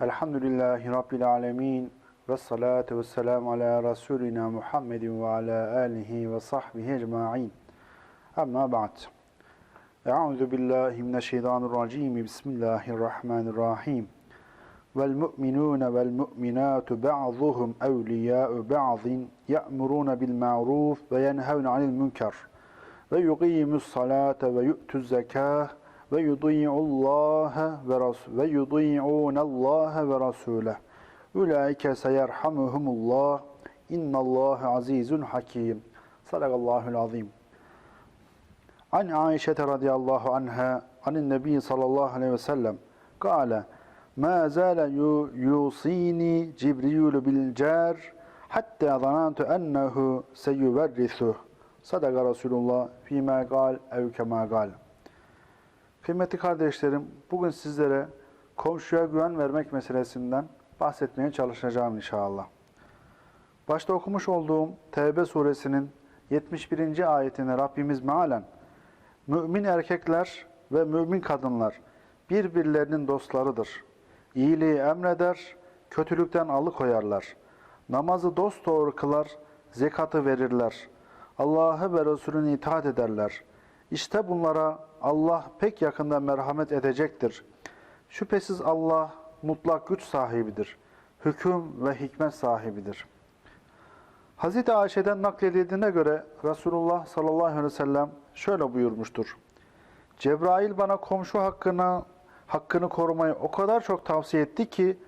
Elhamdülillahi Rabbil alemin. Ve salatu ve selamu ala Resulina Muhammedin ve ala alihi ve sahbihi ecma'in. Amma ba'd. Euzu billahi mineşşeytanirracim. Bismillahirrahmanirrahim. Vel mu'minun vel mu'minatu ba'dhuhum evliya'u ba'dhin ya'muruna bil ma'ruf ve yenhevne 'anil münker ve yuqimus salate ve yu'tuz zekâh ve yudî'ullâhe ve ras ve yudî'ûnallâhe ve rasûleh. Ulaike seyerhamuhumullah. İnnallâhe azîzun hakîm. Sadakallâhul azîm. An Aişe radıyallahu anha anin Nebi sallallahu aleyhi ve sellem kâle ma zâle yusîni Cibril bil car hatta zanantu ennehu seyuverrisuh. Sadaka Resulullah fîmâ gal ev kemâ gal. Kıymetli kardeşlerim, bugün sizlere komşuya güven vermek meselesinden bahsetmeye çalışacağım inşallah. Başta okumuş olduğum Tevbe suresinin 71. ayetinde Rabbimiz mealen Mümin erkekler ve mümin kadınlar birbirlerinin dostlarıdır. İyiliği emreder, kötülükten alıkoyarlar. Namazı dosdoğru kılar, zekatı verirler. Allah'a ve Resulüne itaat ederler. İşte bunlara Allah pek yakında merhamet edecektir. Şüphesiz Allah mutlak güç sahibidir. Hüküm ve hikmet sahibidir. Hz. Ayşe'den nakledildiğine göre Resulullah sallallahu aleyhi ve sellem şöyle buyurmuştur. Cebrail bana komşu hakkını, hakkını korumayı o kadar çok tavsiye etti ki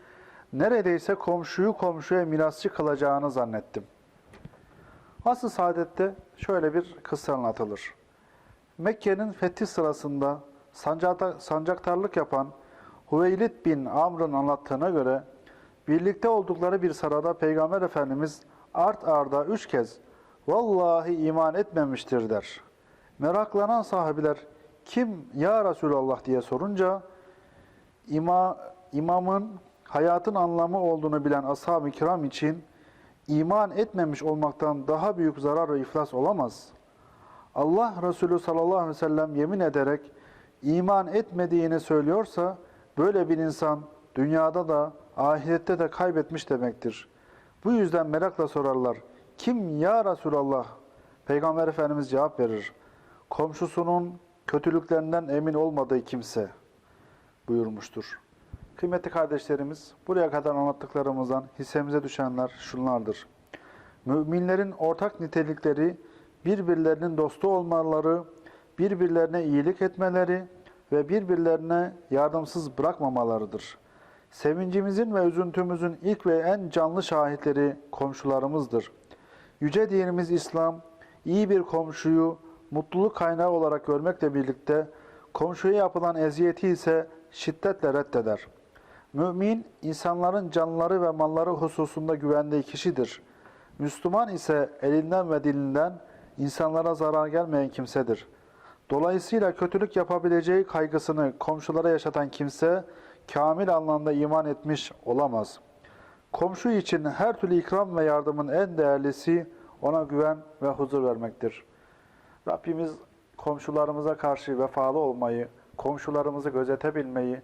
neredeyse komşuyu komşuya mirasçı kılacağını zannettim. Asıl saadette şöyle bir kıssa anlatılır. Mekke'nin fethi sırasında sancakta, sancaktarlık yapan Hüveylid bin Amr'ın anlattığına göre birlikte oldukları bir sırada Peygamber Efendimiz art arda üç kez vallahi iman etmemiştir der. Meraklanan sahabiler kim ya Resulallah diye sorunca ima, imamın hayatın anlamı olduğunu bilen ashab-ı kiram için iman etmemiş olmaktan daha büyük zarar ve iflas olamaz. Allah Resulü sallallahu aleyhi ve sellem yemin ederek iman etmediğini söylüyorsa böyle bir insan dünyada da ahirette de kaybetmiş demektir. Bu yüzden merakla sorarlar. Kim ya Resulallah? Peygamber Efendimiz cevap verir. Komşusunun kötülüklerinden emin olmadığı kimse buyurmuştur. Kıymetli kardeşlerimiz, buraya kadar anlattıklarımızdan hissemize düşenler şunlardır. Müminlerin ortak nitelikleri, birbirlerinin dostu olmaları, birbirlerine iyilik etmeleri ve birbirlerine yardımsız bırakmamalarıdır. Sevincimizin ve üzüntümüzün ilk ve en canlı şahitleri komşularımızdır. Yüce dinimiz İslam, iyi bir komşuyu mutluluk kaynağı olarak görmekle birlikte komşuya yapılan eziyeti ise şiddetle reddeder. Mümin, insanların canları ve malları hususunda güvendiği kişidir. Müslüman ise elinden ve dilinden insanlara zarar gelmeyen kimsedir. Dolayısıyla kötülük yapabileceği kaygısını komşulara yaşatan kimse, kamil anlamda iman etmiş olamaz. Komşu için her türlü ikram ve yardımın en değerlisi ona güven ve huzur vermektir. Rabbimiz komşularımıza karşı vefalı olmayı, komşularımızı gözetebilmeyi,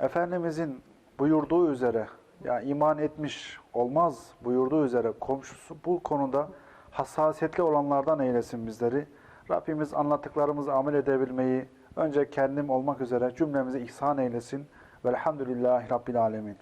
Efendimizin buyurduğu üzere, ya iman etmiş olmaz buyurduğu üzere komşusu bu konuda hassasiyetli olanlardan eylesin bizleri. Rabbimiz anlattıklarımızı amel edebilmeyi önce kendim olmak üzere cümlemize ihsan eylesin. Velhamdülillahi Rabbil Alemin.